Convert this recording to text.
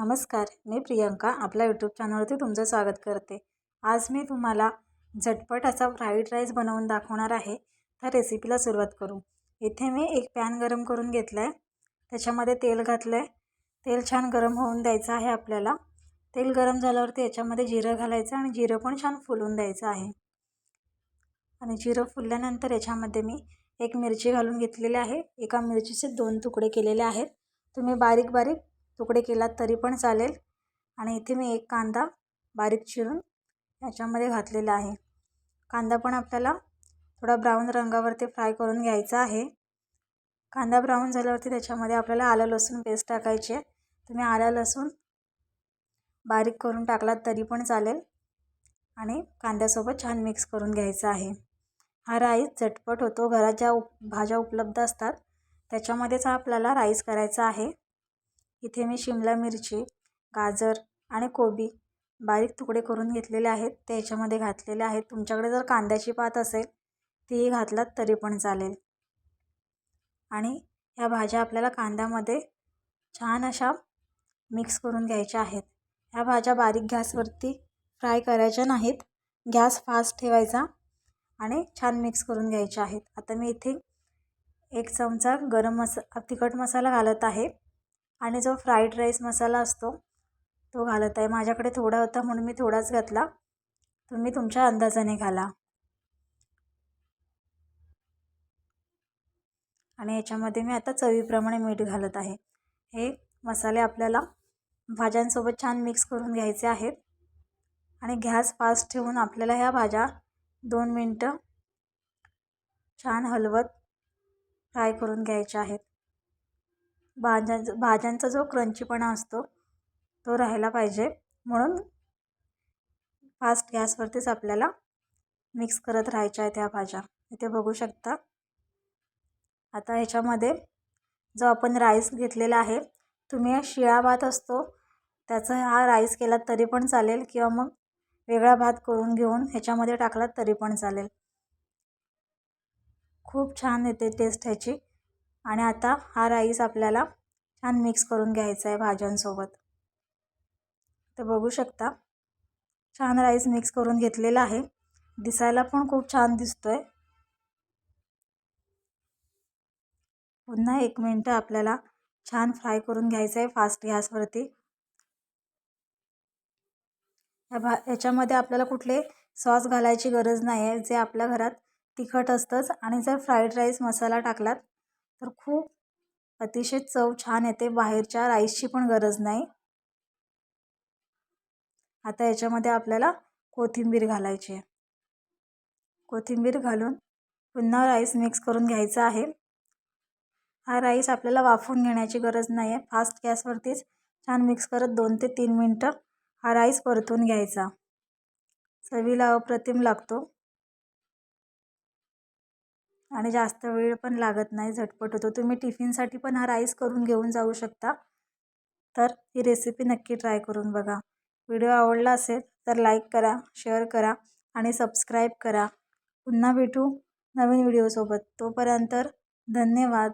नमस्कार मी प्रियंका आपल्या यूट्यूब चॅनलवरती तुमचं स्वागत करते. आज मी तुम्हाला झटपट असा फ्राईड राईस बनवून दाखवणार आहे. तर रेसिपीला सुरुवात करू. इथे मी एक पॅन गरम करून घेतलं आहे त्याच्यामध्ये तेल घातलं आहे तेल छान गरम होऊन द्यायचं आहे आपल्याला. तेल गरम झाल्यावरती याच्यामध्ये जिरं घालायचं आणि जिरं पण छान फुलून द्यायचं आहे. आणि जिरं फुलल्यानंतर याच्यामध्ये मी एक मिरची घालून घेतलेली आहे. एका मिरचीचे दोन तुकडे केलेले आहेत. तुम्ही बारीक बारीक तुकडे केलात तरी पण चालेल. आणि इथे मी एक कांदा बारीक चिरून याच्यामध्ये घातलेला आहे. कांदा पण आपल्याला थोडा ब्राऊन रंगावरती फ्राय करून घ्यायचा आहे. कांदा ब्राऊन झाल्यावरती त्याच्यामध्ये आपल्याला आलं लसूण पेस्ट टाकायची आहे. तुम्ही आलं लसूण बारीक करून टाकलात तरी पण चालेल. आणि कांद्यासोबत छान मिक्स करून घ्यायचा आहे. हा राईस झटपट होतो. घरात ज्या उप भाज्या उपलब्ध असतात त्याच्यामध्येच आपल्याला राईस करायचा आहे. इथे मी शिमला मिरची गाजर आणि कोबी बारीक तुकडे करून घेतलेले आहेत. ते याच्यामध्ये घातलेले आहेत. तुमच्याकडे जर कांद्याची पात असेल तीही घातलात तरी पण चालेल. आणि ह्या भाज्या आपल्याला कांद्यामध्ये छान अशा मिक्स करून घ्यायच्या आहेत. ह्या भाज्या बारीक गॅसवरती फ्राय करायच्या नाहीत. गॅस फास्ट ठेवायचा आणि छान मिक्स करून घ्यायच्या आहेत. आता मी इथे एक चमचा गरम मसा तिखट मसाला घालत आहे. आणि जो फ्राईड राईस मसाला असतो तो घालत आहे. माझ्याकडे थोडा होता म्हणून मी थोडाच घातला. तुम्ही तुमच्या अंदाजाने घाला. आणि याच्यामध्ये मी आता चवीप्रमाणे मीठ घालत आहे. हे मसाले आपल्याला भाज्यांसोबत छान मिक्स करून घ्यायचे आहेत. आणि गॅस फास्ट ठेवून आपल्याला ह्या भाज्या दोन मिनटं छान हलवत फ्राय करून घ्यायच्या आहेत. भाज्यांचा भाज्यांचा जो क्रंचीपणा असतो तो राहायला पाहिजे. म्हणून फास्ट गॅसवरतीच आपल्याला मिक्स करत राहायच्या आहेत ह्या भाज्या. इथे बघू शकता. आता ह्याच्यामध्ये जो आपण राईस घेतलेला आहे तुम्ही शिळा भात असतो त्याचा हा राईस केलात तरी पण चालेल किंवा मग वेगळा भात करून घेऊन ह्याच्यामध्ये टाकलात तरी पण चालेल. खूप छान येते टेस्ट ह्याची. आणि आता हा राईस आपल्याला छान मिक्स करून घ्यायचा आहे भाज्यांसोबत. तर बघू शकता छान राईस मिक्स करून घेतलेला आहे. दिसायला पण खूप छान दिसतोय. पुन्हा एक मिनटं आपल्याला छान फ्राय करून घ्यायचं आहे फास्ट गॅसवरती. या भा याच्यामध्ये आपल्याला कुठले सॉस घालायची गरज नाही आहे जे आपल्या घरात तिखट असतंच आणि जर फ्राईड राईस मसाला टाकलात तर खूप अतिशय चव छान येते. बाहेरच्या राईसची पण गरज नाही. आता याच्यामध्ये आपल्याला कोथिंबीर घालायची आहे. कोथिंबीर घालून पुन्हा राईस मिक्स करून घ्यायचा आहे. हा राईस आपल्याला वाफवून घेण्याची गरज नाही आहे फास्ट गॅसवरतीच छान मिक्स करत दोन ते तीन मिनटं हा राईस परतून घ्यायचा. चवीला अप्रतिम लागतो. आणि जास्त वेळ पण लागत नाही झटपट होतो. तुम्ही टिफिनसाठी पण हा राईस करून घेऊन जाऊ शकता. तर ही रेसिपी नक्की ट्राय करून बघा. व्हिडिओ आवडला असेल तर लाईक करा शेअर करा आणि सबस्क्राईब करा. पुन्हा भेटू नवीन व्हिडिओसोबत. तोपर्यंत धन्यवाद.